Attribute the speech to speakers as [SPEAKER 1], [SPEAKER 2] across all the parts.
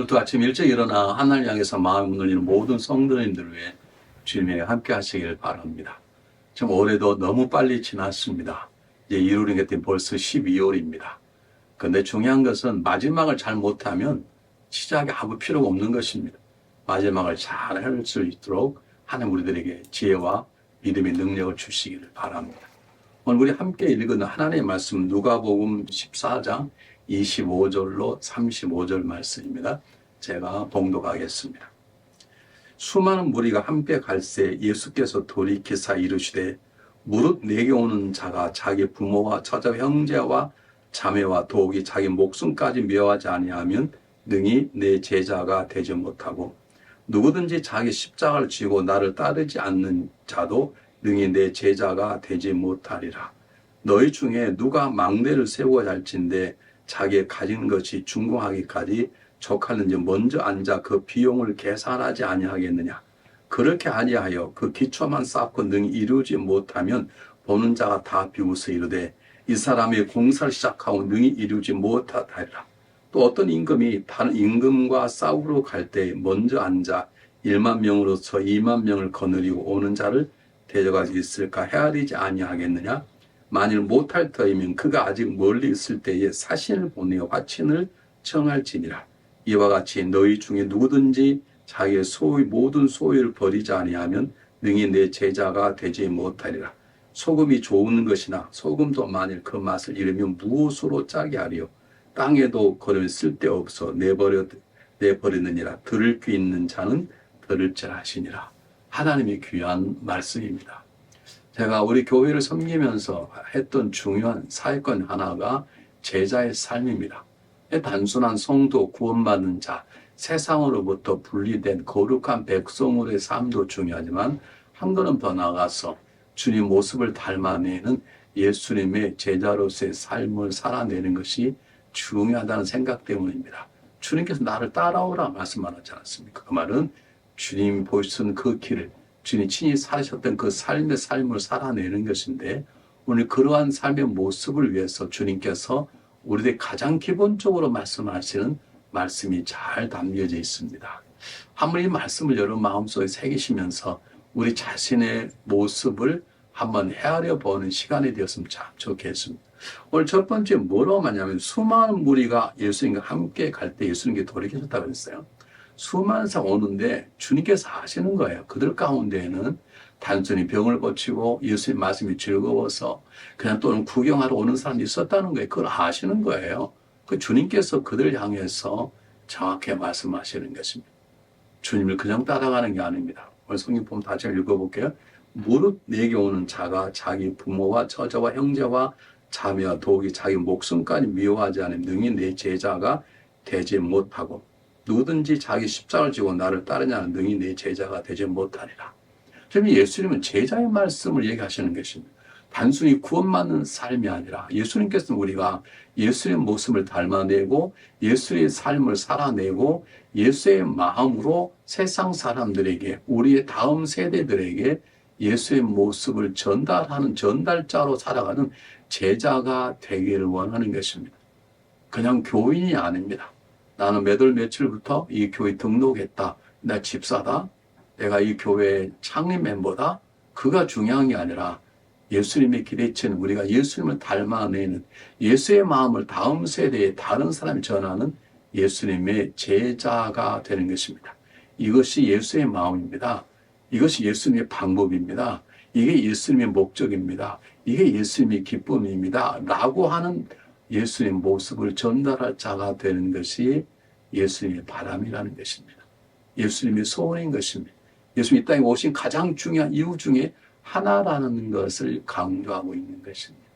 [SPEAKER 1] 오늘도 아침 일찍 일어나 하늘 향해서 마음을 늘리는 모든 성도님들을 위해 주님에게 함께 하시기를 바랍니다. 지금 올해도 너무 빨리 지났습니다. 이제 1월인 게 벌써 12월입니다. 근데 중요한 것은 마지막을 잘 못하면 시작에 아무 필요가 없는 것입니다. 마지막을 잘 할 수 있도록 하나님 우리들에게 지혜와 믿음의 능력을 주시기를 바랍니다. 오늘 우리 함께 읽은 하나님의 말씀 누가복음 14장 25절로 35절 말씀입니다. 제가 봉독하겠습니다. 수많은 무리가 함께 갈새 예수께서 돌이키사 이르시되 무릇 내게 오는 자가 자기 부모와 처자 형제와 자매와 더욱이 자기 목숨까지 미워하지 아니하면 능히 내 제자가 되지 못하고 누구든지 자기 십자가를 쥐고 나를 따르지 않는 자도 능히 내 제자가 되지 못하리라. 너희 중에 누가 막내를 세우고자 할진대 자기의 가진 것이 중공하기까지 족하는지 먼저 앉아 그 비용을 계산하지 아니하겠느냐. 그렇게 아니하여 그 기초만 쌓고 능히 이루지 못하면 보는 자가 다 비웃어 이르되 이 사람이 공사를 시작하고 능히 이루지 못하리라. 또 어떤 임금이 다른 임금과 싸우러 갈 때 먼저 앉아 1만 명으로서 2만 명을 거느리고 오는 자를 대적하지 있을까 헤아리지 아니하겠느냐? 만일 못할 터이면 그가 아직 멀리 있을 때에 사신을 보내어 화친을 청할지니라. 이와 같이 너희 중에 누구든지 자기의 소유 모든 소유를 버리지 아니하면 능히 내 제자가 되지 못하리라. 소금이 좋은 것이나 소금도 만일 그 맛을 잃으면 무엇으로 짜게 하리요. 땅에도 거름 쓸데없어 내버려 내버리느니라. 들을 귀 있는 자는 들을지라 하시니라. 하나님의 귀한 말씀입니다. 제가 우리 교회를 섬기면서 했던 중요한 사회권 하나가 제자의 삶입니다. 단순한 성도 구원받는 자, 세상으로부터 분리된 거룩한 백성으로의 삶도 중요하지만 한 걸음 더 나아가서 주님 모습을 닮아내는 예수님의 제자로서의 삶을 살아내는 것이 중요하다는 생각 때문입니다. 주님께서 나를 따라오라 말씀하지 않았습니까? 그 말은 주님이 보여주신 그 길을 주님 친히 사셨던 그 삶의 삶을 살아내는 것인데 오늘 그러한 삶의 모습을 위해서 주님께서 우리들 가장 기본적으로 말씀하시는 말씀이 잘 담겨져 있습니다. 이 말씀을 여러분 마음속에 새기시면서 우리 자신의 모습을 한번 헤아려 보는 시간이 되었으면 참 좋겠습니다. 오늘 첫 번째 뭐라고 하냐면 수많은 무리가 예수님과 함께 갈 때 예수님께 돌이키셨다고 했어요. 수많은 사람 오는데 주님께서 하시는 거예요. 그들 가운데에는 단순히 병을 고치고 예수님 말씀이 즐거워서 그냥 또는 구경하러 오는 사람이 있었다는 거예요. 그걸 아시는 거예요. 그 주님께서 그들을 향해서 정확히 말씀하시는 것입니다. 주님을 그냥 따라가는 게 아닙니다. 오늘 성경 보면 다시 읽어볼게요. 무릇 내게 오는 자가 자기 부모와 처자와 형제와 자매와 더욱이 자기 목숨까지 미워하지 않으면 능히 내 제자가 되지 못하고 누구든지 자기 십자가를 지고 나를 따르냐는 능히 내 제자가 되지 못하리라. 그럼 예수님은 제자의 말씀을 얘기하시는 것입니다. 단순히 구원받는 삶이 아니라 예수님께서는 우리가 예수의 모습을 닮아내고 예수의 삶을 살아내고 예수의 마음으로 세상 사람들에게 우리의 다음 세대들에게 예수의 모습을 전달하는 전달자로 살아가는 제자가 되기를 원하는 것입니다. 그냥 교인이 아닙니다. 나는 몇월 며칠부터 이 교회 등록했다. 나 집사다. 내가 이 교회 창립 멤버다. 그가 중요한 게 아니라 예수님의 기대치는 우리가 예수님을 닮아내는 예수의 마음을 다음 세대에 다른 사람이 전하는 예수님의 제자가 되는 것입니다. 이것이 예수의 마음입니다. 이것이 예수님의 방법입니다. 이게 예수님의 목적입니다. 이게 예수님의 기쁨입니다. 라고 하는 예수의 모습을 전달할 자가 되는 것이 예수님의 바람이라는 것입니다. 예수님의 소원인 것입니다. 예수님이 땅에 오신 가장 중요한 이유 중에 하나라는 것을 강조하고 있는 것입니다.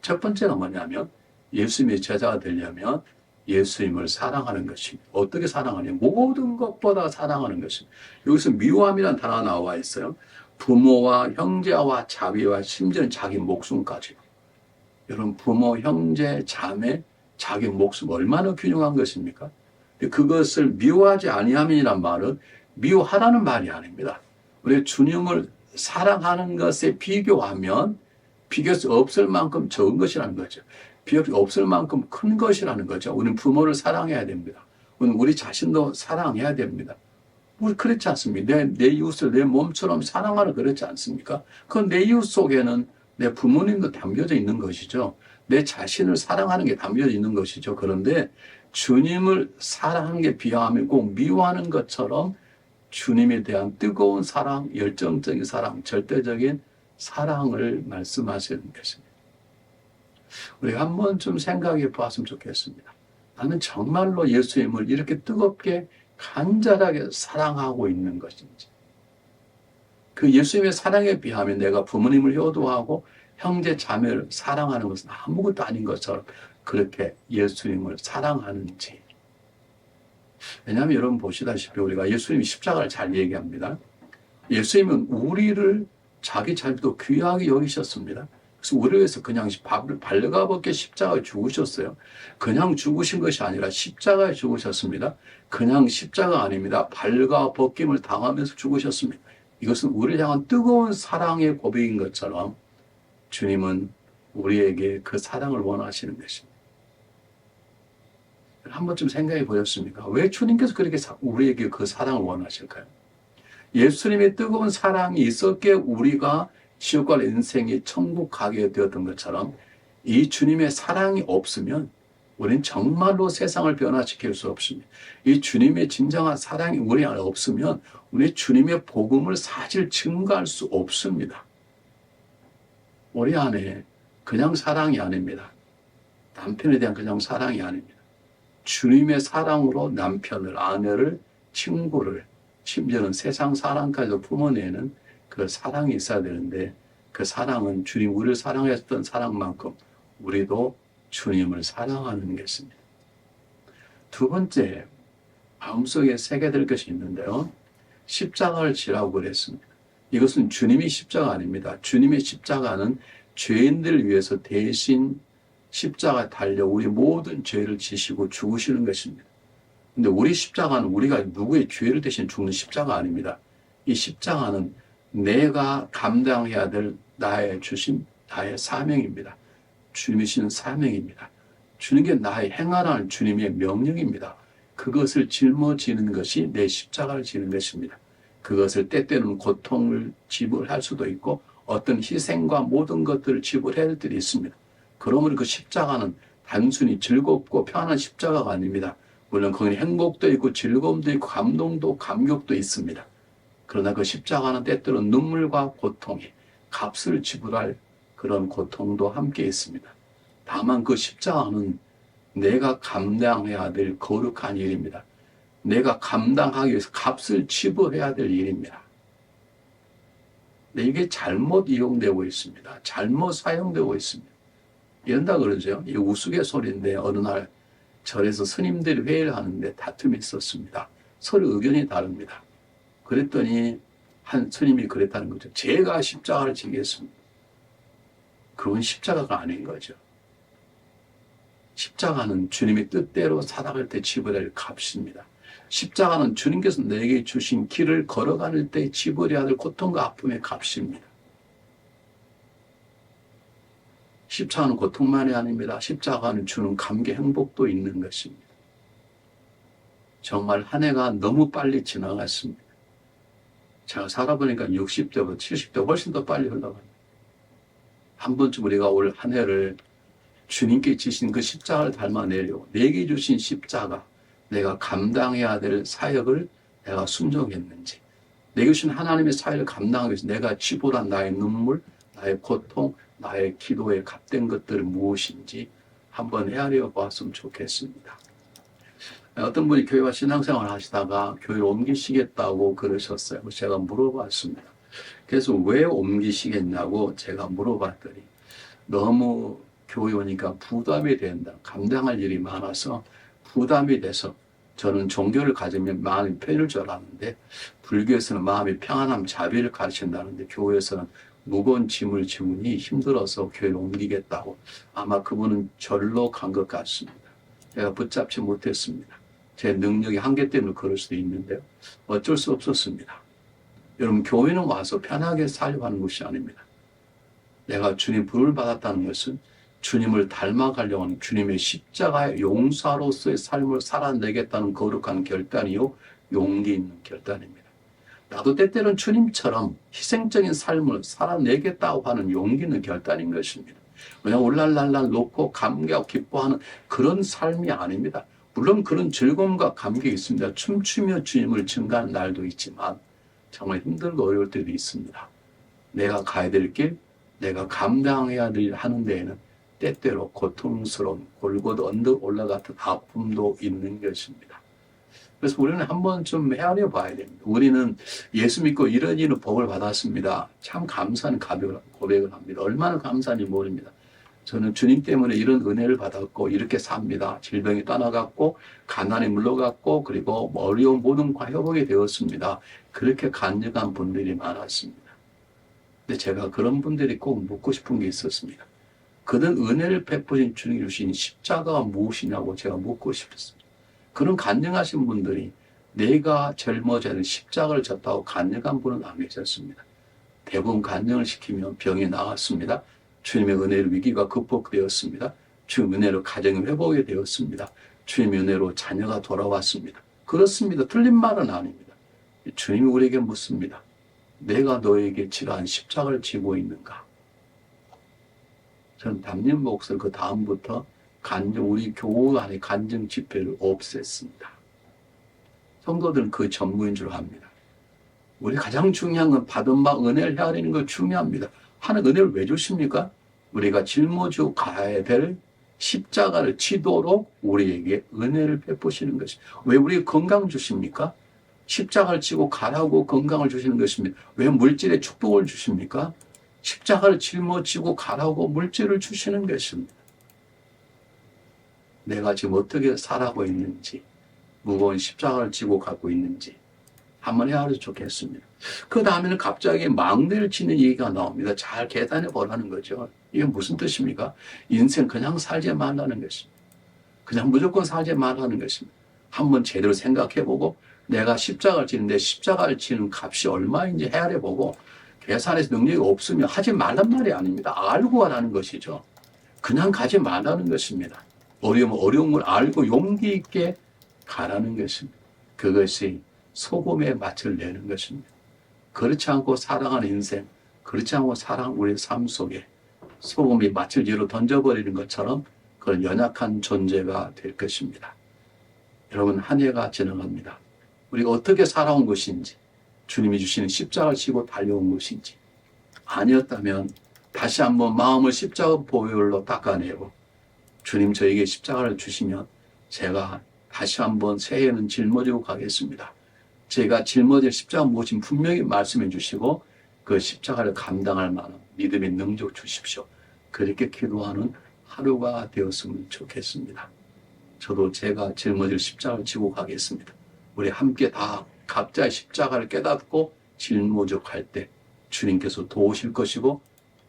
[SPEAKER 1] 첫 번째는 뭐냐면 예수님의 제자가 되려면 예수님을 사랑하는 것입니다. 어떻게 사랑하냐? 모든 것보다 사랑하는 것입니다. 여기서 미워함이라는 단어가 나와 있어요. 부모와 형제와 자비와 심지어는 자기 목숨까지. 여러분 부모, 형제, 자매, 자기 목숨 얼마나 균형한 것입니까? 그것을 미워하지 아니함이란 말은 미워하라는 말이 아닙니다. 우리 주님을 사랑하는 것에 비교하면 비교할 수 없을 만큼 적은 것이라는 거죠. 비교할 수 없을 만큼 큰 것이라는 거죠. 우리는 부모를 사랑해야 됩니다. 그건 우리 자신도 사랑해야 됩니다. 우리 그렇지 않습니까? 내, 내 이웃을 내 몸처럼 사랑하는 그렇지 않습니까? 그 내 이웃 속에는 내 부모님도 담겨져 있는 것이죠. 내 자신을 사랑하는 게 담겨져 있는 것이죠. 그런데 주님을 사랑하는 게 비하하면 꼭 미워하는 것처럼 주님에 대한 뜨거운 사랑, 열정적인 사랑, 절대적인 사랑을 말씀하시는 것입니다. 우리가 한번 좀 생각해 보았으면 좋겠습니다. 나는 정말로 예수님을 이렇게 뜨겁게 간절하게 사랑하고 있는 것인지. 그 예수님의 사랑에 비하면 내가 부모님을 효도하고 형제 자매를 사랑하는 것은 아무것도 아닌 것처럼 그렇게 예수님을 사랑하는지. 왜냐하면 여러분 보시다시피 우리가 예수님이 십자가를 잘 얘기합니다. 예수님은 우리를 자기 자비도 귀하게 여기셨습니다. 그래서 우리를 위해서 그냥 밥을 발가벗게 십자가에 죽으셨어요. 그냥 죽으신 것이 아니라 십자가에 죽으셨습니다. 그냥 십자가 아닙니다. 발가벗김을 당하면서 죽으셨습니다. 이것은 우리를 향한 뜨거운 사랑의 고백인 것처럼 주님은 우리에게 그 사랑을 원하시는 것입니다. 한 번쯤 생각해 보셨습니까? 왜 주님께서 그렇게 사- 우리에게 그 사랑을 원하실까요? 예수님의 뜨거운 사랑이 있었기에 우리가 지옥과 인생이 천국 가게 되었던 것처럼 이 주님의 사랑이 없으면 우리는 정말로 세상을 변화시킬 수 없습니다. 이 주님의 진정한 사랑이 우리 안에 없으면 우리 주님의 복음을 사실 증거할 수 없습니다. 우리 안에 그냥 사랑이 아닙니다. 남편에 대한 그냥 사랑이 아닙니다. 주님의 사랑으로 남편을, 아내를, 친구를, 심지어는 세상 사랑까지도 품어내는 그 사랑이 있어야 되는데 그 사랑은 주님 우리를 사랑했던 사랑만큼 우리도 주님을 사랑하는 것입니다. 두 번째, 마음속에 새게 될 것이 있는데요. 십자가를 지라고 그랬습니다. 이것은 주님이 십자가 아닙니다. 주님의 십자가는 죄인들을 위해서 대신 십자가 달려 우리 모든 죄를 지시고 죽으시는 것입니다. 근데 우리 십자가는 우리가 누구의 죄를 대신 죽는 십자가 아닙니다. 이 십자가는 내가 감당해야 될 나의 주신 나의 사명입니다. 주님이 주신 사명입니다. 주님께 나의 행하라는 주님의 명령입니다. 그것을 짊어지는 것이 내 십자가를 지는 것입니다. 그것을 때때로는 고통을 지불할 수도 있고 어떤 희생과 모든 것들을 지불해야 할 때도 있습니다. 그러므로 그 십자가는 단순히 즐겁고 편한 십자가가 아닙니다. 물론 거기는 행복도 있고 즐거움도 있고 감동도 감격도 있습니다. 그러나 그 십자가는 때때로 눈물과 고통이 값을 지불할 그런 고통도 함께 있습니다. 다만 그 십자가는 내가 감당해야 될 거룩한 일입니다. 내가 감당하기 위해서 값을 지불해야 될 일입니다. 근데 이게 잘못 이용되고 있습니다. 잘못 사용되고 있습니다. 이런다 그러죠. 이 우스갯소리인데 어느 날 절에서 스님들이 회의를 하는데 다툼이 있었습니다. 서로 의견이 다릅니다. 그랬더니 한 스님이 그랬다는 거죠. 제가 십자가를 지겠습니다. 그건 십자가가 아닌 거죠. 십자가는 주님의 뜻대로 살아갈 때 지불할 값입니다. 십자가는 주님께서 내게 주신 길을 걸어가는 때 지불해야 될 고통과 아픔의 값입니다. 십자가는 고통만이 아닙니다. 십자가는 주는 감개 행복도 있는 것입니다. 정말 한 해가 너무 빨리 지나갔습니다. 제가 살아보니까 60대보다 70대 훨씬 더 빨리 흘러갑니다. 한 번쯤 우리가 올 한 해를 주님께 지신 그 십자가를 닮아내려고 내게 주신 십자가 내가 감당해야 될 사역을 내가 순종했는지 내게 주신 하나님의 사역을 감당하기 위해서 내가 지불한 나의 눈물 나의 고통 나의 기도에 값된 것들은 무엇인지 한번 헤아려 보았으면 좋겠습니다. 어떤 분이 교회와 신앙생활 하시다가 교회를 옮기시겠다고 그러셨어요. 제가 물어봤습니다. 그래서 왜 옮기시겠냐고 제가 물어봤더니 너무 교회 오니까 부담이 된다. 감당할 일이 많아서 부담이 돼서 저는 종교를 가지면 마음이 편할 줄 알았는데 불교에서는 마음이 평안함, 자비를 가르친다는데 교회에서는 무거운 짐을 지우니 힘들어서 교회를 옮기겠다고 아마 그분은 절로 간 것 같습니다. 제가 붙잡지 못했습니다. 제 능력이 한계 때문에 그럴 수도 있는데요. 어쩔 수 없었습니다. 여러분, 교회는 와서 편하게 살려고 하는 것이 아닙니다. 내가 주님 부름을 받았다는 것은 주님을 닮아가려고 하는 주님의 십자가의 용사로서의 삶을 살아내겠다는 거룩한 결단이요 용기 있는 결단입니다. 나도 때때로는 주님처럼 희생적인 삶을 살아내겠다고 하는 용기 있는 결단인 것입니다. 그냥 울랄랄랄 놓고 감격하고 기뻐하는 그런 삶이 아닙니다. 물론 그런 즐거움과 감격이 있습니다. 춤추며 주님을 증가하는 날도 있지만 정말 힘들고 어려울 때도 있습니다. 내가 가야 될 길, 내가 감당해야 될 하는 데에는 때때로 고통스러운 골고루 언덕 올라갔던 아픔도 있는 것입니다. 그래서 우리는 한번 좀 헤아려 봐야 됩니다. 우리는 예수 믿고 이런 일은 복을 받았습니다. 참 감사한 고백을 합니다. 얼마나 감사한지 모릅니다. 저는 주님 때문에 이런 은혜를 받았고 이렇게 삽니다. 질병이 떠나갔고 가난이 물러갔고 그리고 어려운 모든 과 회복이 되었습니다. 그렇게 간증한 분들이 많았습니다. 근데 제가 그런 분들이 꼭 묻고 싶은 게 있었습니다. 그는 은혜를 베푸신 주님 주신 십자가가 무엇이냐고 제가 묻고 싶었습니다. 그런 간증하신 분들이 내가 젊어져는 십자가를 졌다고 간증한 분은 안 계셨습니다. 대부분 간증을 시키면 병이 나았습니다. 주님의 은혜로 위기가 극복되었습니다. 주님 은혜로 가정이 회복이 되었습니다. 주님의 은혜로 자녀가 돌아왔습니다. 그렇습니다. 틀린 말은 아닙니다. 주님이 우리에게 묻습니다. 내가 너에게 지라한 십자가를 지고 있는가? 저는 담임 목사를 그 다음부터 간증, 우리 교우 안에 간증 집회를 없앴습니다. 성도들은 그 전무인 줄 압니다. 우리 가장 중요한 건 받은 바 은혜를 헤아리는 거 중요합니다. 하는 은혜를 왜 주십니까? 우리가 짊어지고 가야 될 십자가를 지도록 우리에게 은혜를 베푸시는 것입니다. 왜 우리에게 건강 주십니까? 십자가를 지고 가라고 건강을 주시는 것입니다. 왜 물질의 축복을 주십니까? 십자가를 짊어지고 가라고 물질을 주시는 것입니다. 내가 지금 어떻게 살아가고 있는지, 무거운 십자가를 지고 가고 있는지 한번 헤아려 좋겠습니다. 그 다음에는 갑자기 망대를 치는 얘기가 나옵니다. 잘 계산해 보라는 거죠. 이게 무슨 뜻입니까? 인생 그냥 살지 말라는 것입니다. 그냥 무조건 살지 말라는 것입니다. 한번 제대로 생각해 보고 내가 십자가를 지는데 십자가를 지는 값이 얼마인지 헤아려 보고 계산해서 능력이 없으면 하지 말란 말이 아닙니다. 알고 하라는 것이죠. 그냥 가지 말라는 것입니다. 어려우면 어려운 걸 알고 용기 있게 가라는 것입니다. 그것이 소금의 맛을 내는 것입니다. 그렇지 않고 살아가는 인생, 그렇지 않고 살아가는 우리 삶 속에 소금이 맛을 뒤로 던져버리는 것처럼 그런 연약한 존재가 될 것입니다. 여러분, 한 해가 지나갑니다. 우리가 어떻게 살아온 것인지, 주님이 주시는 십자가를 지고 달려온 것인지, 아니었다면 다시 한번 마음을 십자가 보혈로 닦아내고, 주님 저에게 십자가를 주시면 제가 다시 한번 새해는 짊어지고 가겠습니다. 제가 짊어질 십자가 무엇인 분명히 말씀해 주시고 그 십자가를 감당할 만한 믿음의 능력 주십시오. 그렇게 기도하는 하루가 되었으면 좋겠습니다. 저도 제가 짊어질 십자가를 지고 가겠습니다. 우리 함께 다 각자의 십자가를 깨닫고 짊어져 갈 때 주님께서 도우실 것이고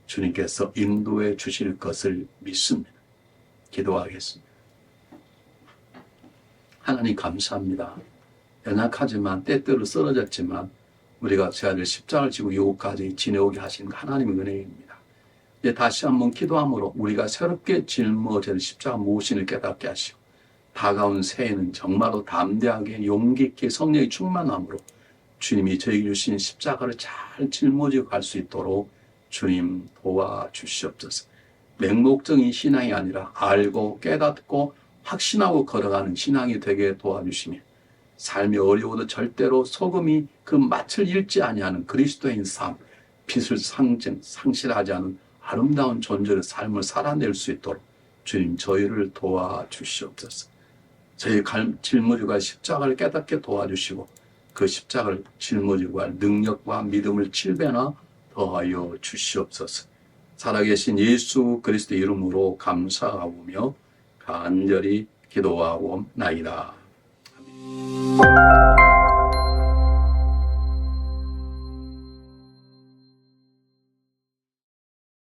[SPEAKER 1] 주님께서 인도해 주실 것을 믿습니다. 기도하겠습니다. 하나님 감사합니다. 연약하지만 때때로 쓰러졌지만 우리가 져야 될 십자가를 지고 여기까지 지내오게 하신 하나님의 은혜입니다. 이제 다시 한번 기도함으로 우리가 새롭게 짊어질 십자가 무엇인을 깨닫게 하시고 다가온 새해는 정말로 담대하게 용기 있게 성령의 충만함으로 주님이 저에게 주신 십자가를 잘 짊어지고 갈 수 있도록 주님 도와주시옵소서. 맹목적인 신앙이 아니라 알고 깨닫고 확신하고 걸어가는 신앙이 되게 도와주시며 삶이 어려워도 절대로 소금이 그 맛을 잃지 아니하는 그리스도인 삶, 빛을 상징, 상실하지 않은 아름다운 존재의 삶을 살아낼 수 있도록 주님 저희를 도와주시옵소서. 저희 갈, 짊어지고 갈 십자가를 깨닫게 도와주시고 그 십자가를 짊어지고 갈 능력과 믿음을 칠배나 더하여 주시옵소서. 살아계신 예수 그리스도 이름으로 감사하오며 간절히 기도하옵나이다. 아멘.